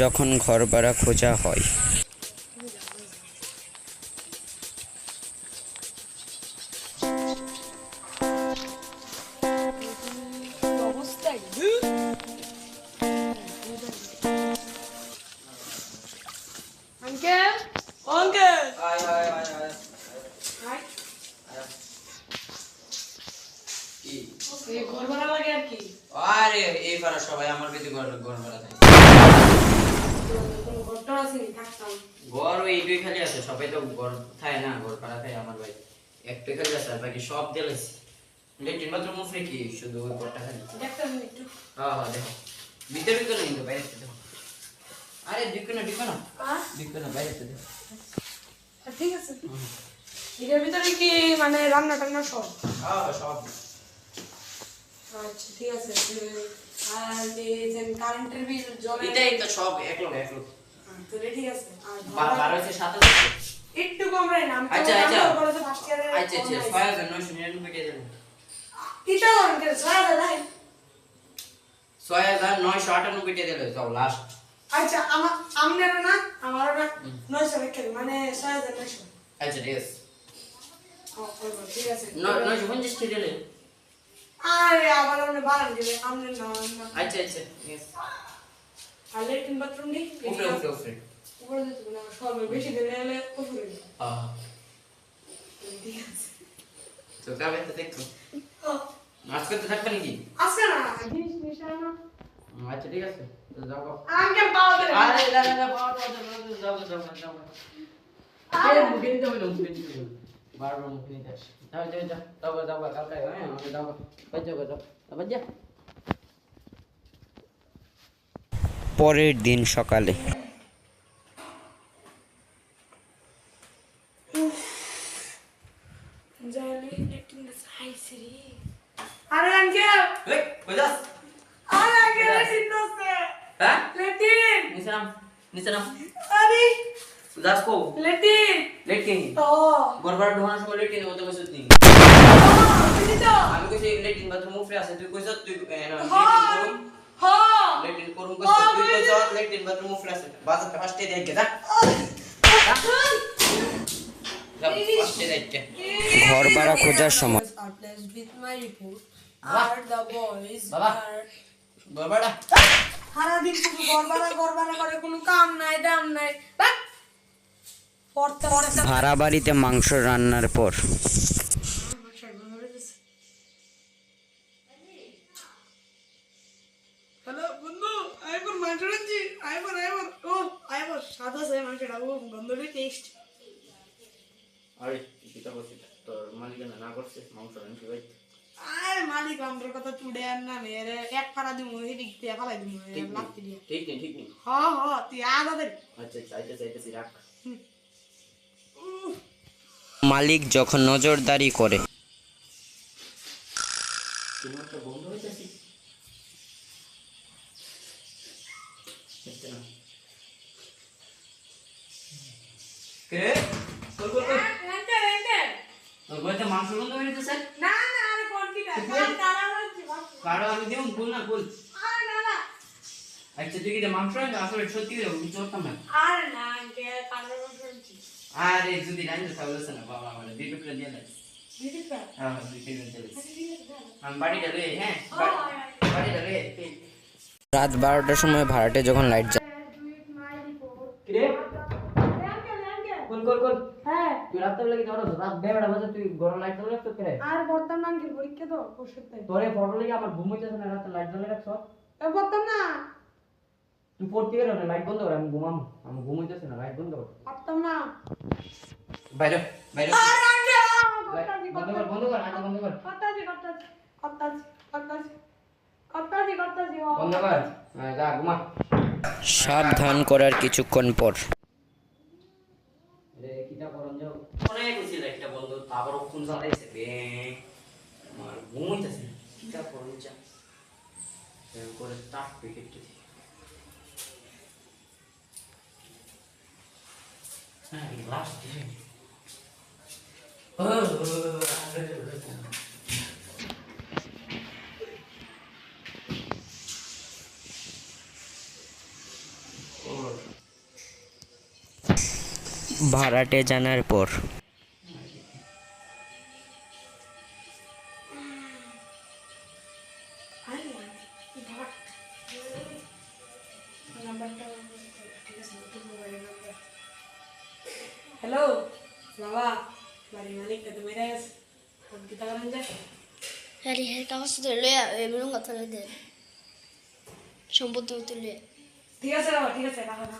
যখন ঘর ভাড়া খোঁজা হয়। ঘর ভাড়া লাগে আর কি। আরে এই পাড়া সবাই আমার ঘর ঘর ভাড়া থাকে ঘর ওই দুই খালি আছে সবাই তো ঘর থাকে না ঘর ভাড়া থাকে আমার ভাই একটা খালি আছে আর বাকি সব দিলেছি লেট্রিন বাথরুম মুফরে কি? শুধু ওই ঘরটা খালি একটু। হ্যাঁ হ্যাঁ দেখো। ভিতরে ভিতরে কিন্তু বাইরে দেখো আরে দিকো না দিকো না আহ, না বাইরে দেখো ঠিক আছে। এটার ভিতরে কি মানে রান্না টান্না সব? হ্যাঁ সব। আচ্ছা ঠিক আছে। আর এই যে কারেন্টের বিল জলে এটাই তো সব এক লোক এক লোক তাহলে ঠিক আছে। আর বা- বারো হচ্ছে সাত হাজার একটু কম রে না আচ্ছা, আচ্ছা। আচ্ছা আচ্ছা কিটা দিলে লাস্ট আচ্ছা আমার আমনের না আমার না নয়শো রেখে মানে ছয় হাজার নয়শো। আচ্ছা ঠিক আছে। ঠিক আছে। দিলে আরে আবার আপনি বাড়ান দিবে আমনের না আচ্ছা আচ্ছা ঠিক আছে আর লেট্রিন বাথরুম নেই? উপরে উপরে উপরে। উপরে দিতে না সব বেশি দিলে হলে উপরে হ্যাঁ ঠিক আছে। তো কাবে তো দেখো। আজকে তো থাকবে নাকি? না জিনিস আচ্ছা ঠিক আছে তো যাও আরে না? না বাবা যাও যাও যাও যাও যাও। আরে। মুখে নিতে হবে না মুখে নিতে হবে। বারবার মুখে নিতে যাও যাও যাও যাও যাও কালকে হ্যাঁ যাও। যাও পরের দিন সকালে। আরে আঙ্কেল! এই কই আরে আঙ্কেল লেট্রিন দোসে হ্যাঁ? নাম নিচে নাম। আরে! কো লেট্রিন লেটিন ও গরবার ঢোকানোর সময় লেটিন মতো কইছ তুই বুঝি আমি কইছি লেটিন বাথরুম উপরে আছে। তুই কইছ তুই হ্যাঁ হ্যাঁ। করুম কইছ তুই কইছ লেটিন বাথরুম উপরে আছে। বাজার ফার্স্টে দেখে যা। ঘর ভাড়া খোঁজার সময়। With my report. Baba. are the boys Baba. সারাদিন শুধু গড়বাড়া গড়বাড়া করে কোনো কাম নাই দাম নাই। বাট ভাড়া বাড়িতে মাংস রান্নার পর। মালিক আমার কথা আর না মেরে এক ফাড়া এদিক দিয়ে ফালাই ঠিক নেই লাগতে দিয়ে। ঠিক নেই ঠিক নেই। হ হ তুই আদা আচ্ছা চাইতে চাইতেছি রাখ। মালিক যখন নজরদারি করে। বইতে মাংস বন্ধ হয়ে না না আরে কারও আমি না আচ্ছা তুই কি মাংস আসলে সত্যি না আরে না। আরে যদি রাইন তাহলে না বাবা আমার দুই টুকরা দিয়ে দেয় হ্যাঁ হ্যাঁ আমি হ্যাঁ রাত বারোটার সময় ভাড়াটে যখন লাইট জ্বালে কিরে কোন কোন কোন? হ্যাঁ। তুই রাত্রে লাগি তোর রাত বেড়া বাজে তুই গরম লাইট জ্বালে রাখছ কিরে আর বর্তমান না কি পরীক্ষা তো পরশুতে তোরে ফটো লাগি আমার ঘুম হইতেছে না রাতে লাইট জ্বালে রাখছ? বর্তমান না। তুই পড়তে গেলে না লাইট বন্ধ কর আমি ঘুমাম আমি ঘুম হইতেছে না লাইট বন্ধ কর বর্তমান না বাইরে বাইরে বন্ধ কর বন্ধ কর আগে বন্ধ কর কত্তাজি কত্তাজি কত্তাজি কত্তাজি কত্তাজি কত্তাজি বন্ধ কর হ্যাঁ, যা ঘুমা সাবধান করার কিছুক্ষণ পর। রে কিটা করন যাও। অনেক হইছিল একটা বন্ধু আবার ফোন চালাইছে। বে আমার ঘুম হইতেছে কিটা করন যা। করে প্যাকেটটা হ্যাঁ ও ভাড়াটে জানার পর হ্যালো বাবা বাড়ির মালিক তো মেরে গেছে ফোন কি তাকালেন যে আরে হ্যাঁ কাগজ তো লইয়া এমন কথা দে সম্পত্তি তুলে ঠিক আছে বাবা ঠিক আছে রাখো না